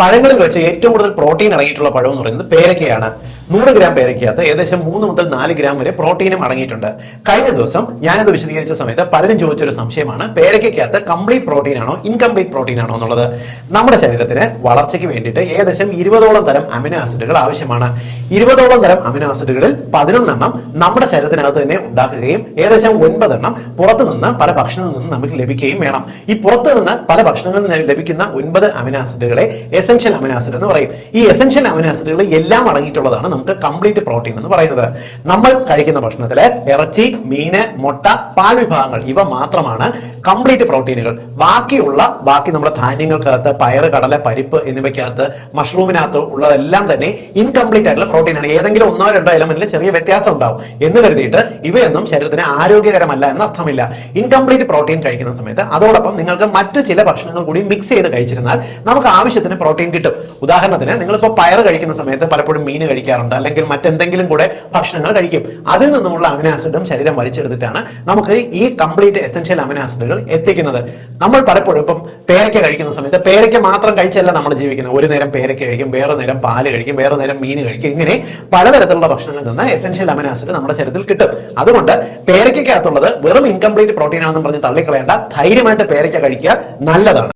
പഴങ്ങളിൽ വെച്ച് ഏറ്റവും കൂടുതൽ പ്രോട്ടീൻ അടങ്ങിയിട്ടുള്ള പഴം എന്ന് പറയുന്നത് പേരക്കയാണ്. നൂറ് ഗ്രാം പേരയ്ക്കകത്ത് ഏകദേശം മൂന്ന് മുതൽ നാല് ഗ്രാം വരെ പ്രോട്ടീനും അടങ്ങിയിട്ടുണ്ട്. കഴിഞ്ഞ ദിവസം ഞാനത് വിശദീകരിച്ച സമയത്ത് പലരും ചോദിച്ചൊരു സംശയമാണ് പേരയ്ക്കകത്ത് കംപ്ലീറ്റ് പ്രോട്ടീൻ ആണോ ഇൻകംപ്ലീറ്റ് പ്രോട്ടീൻ ആണോ എന്നുള്ളത്. നമ്മുടെ ശരീരത്തിന് വളർച്ചയ്ക്ക് വേണ്ടിയിട്ട് ഏകദേശം ഇരുപതോളം തരം അമിനോ ആസിഡുകൾ ആവശ്യമാണ്. ഇരുപതോളം തരം അമിനോ ആസിഡുകളിൽ പതിനൊന്നെണ്ണം നമ്മുടെ ശരീരത്തിനകത്ത് തന്നെ ഉണ്ടാക്കുകയും ഏകദേശം ഒൻപതെണ്ണം പുറത്തു നിന്ന് പല ഭക്ഷണങ്ങളിൽ നിന്ന് നമുക്ക് ലഭിക്കുകയും വേണം. ഈ പുറത്തു നിന്ന് പല ഭക്ഷണങ്ങളിൽ നിന്ന് ലഭിക്കുന്ന ഒൻപത് അമിനോ ആസിഡുകളെ എസെൻഷ്യൽ അമിനോ ആസിഡ് എന്ന് പറയും. ഈ എസെൻഷ്യൽ അമിനോ ആസിഡുകൾ എല്ലാം അടങ്ങിയിട്ടുള്ളതാണ് നമുക്ക് കംപ്ലീറ്റ് പ്രോട്ടീൻ എന്ന് പറയുന്നത്. നമ്മൾ കഴിക്കുന്ന ഭക്ഷണത്തിൽ ഇറച്ചി മീന് മുട്ട പാൽ വിഭാഗങ്ങൾ ഇവ മാത്രമാണ് കംപ്ലീറ്റ് പ്രോട്ടീനുകൾ ബാക്കിയുള്ള ബാക്കി നമ്മുടെ ധാന്യങ്ങൾക്കകത്ത് പയറ് കടല പരിപ്പ് എന്നിവയ്ക്കകത്ത് മഷ്റൂമിനകത്ത് ഉള്ളതെല്ലാം തന്നെ ഇൻകംപ്ലീറ്റ് ആയിട്ടുള്ള പ്രോട്ടീൻ ആണ്. ഏതെങ്കിലും ഒന്നോ രണ്ടോ എലമെന്റിൽ ചെറിയ വ്യത്യാസം ഉണ്ടാവും. എന്ന് കരുതിയിട്ട് ഇവയൊന്നും ശരീരത്തിന് ആരോഗ്യകരമല്ല എന്ന് അർത്ഥമില്ല. ഇൻകംപ്ലീറ്റ് പ്രോട്ടീൻ കഴിക്കുന്ന സമയത്ത് അതോടൊപ്പം നിങ്ങൾക്ക് മറ്റു ചില ഭക്ഷണങ്ങൾ കൂടി മിക്സ് ചെയ്ത് കഴിച്ചിരുന്നാൽ നമുക്ക് ആവശ്യത്തിന് പ്രോട്ടീൻ കിട്ടും. ഉദാഹരണത്തിന് നിങ്ങളിപ്പോൾ പയർ കഴിക്കുന്ന സമയത്ത് പലപ്പോഴും മീൻ കഴിക്കാറുണ്ട്. അല്ലെങ്കിൽ മറ്റെന്തെങ്കിലും കൂടെ ഭക്ഷണങ്ങൾ കഴിക്കും. അതിൽ നിന്നുമുള്ള അമിനോ ആസിഡും ശരീരം വലിച്ചെടുത്തിട്ടാണ് നമുക്ക് ഈ കംപ്ലീറ്റ് എസെൻഷ്യൽ അമിനോ ആസിഡുകൾ എത്തിക്കുന്നത്. നമ്മൾ പലപ്പോഴും ഇപ്പം പേരയ്ക്ക കഴിക്കുന്ന സമയത്ത് പേരയ്ക്ക മാത്രം കഴിച്ചല്ല നമ്മൾ ജീവിക്കുന്നത്. ഒരു നേരം പേരയ്ക്ക കഴിക്കും വേറെ നേരം പാൽ കഴിക്കും വേറെ നേരം മീൻ കഴിക്കും. ഇങ്ങനെ പലതരത്തിലുള്ള ഭക്ഷണങ്ങളിൽ നിന്ന് എസെൻഷ്യൽ അമിനോ ആസിഡ് നമ്മുടെ ശരീരത്തിൽ കിട്ടും. അതുകൊണ്ട് പേരയ്ക്കകത്തുള്ളത് വെറും ഇൻകംപ്ലീറ്റ് പ്രോട്ടീൻ ആണെന്ന് പറഞ്ഞ് തള്ളിക്കളയേണ്ട ധൈര്യമായിട്ട് പേരയ്ക്ക കഴിക്കുക നല്ലതാണ്.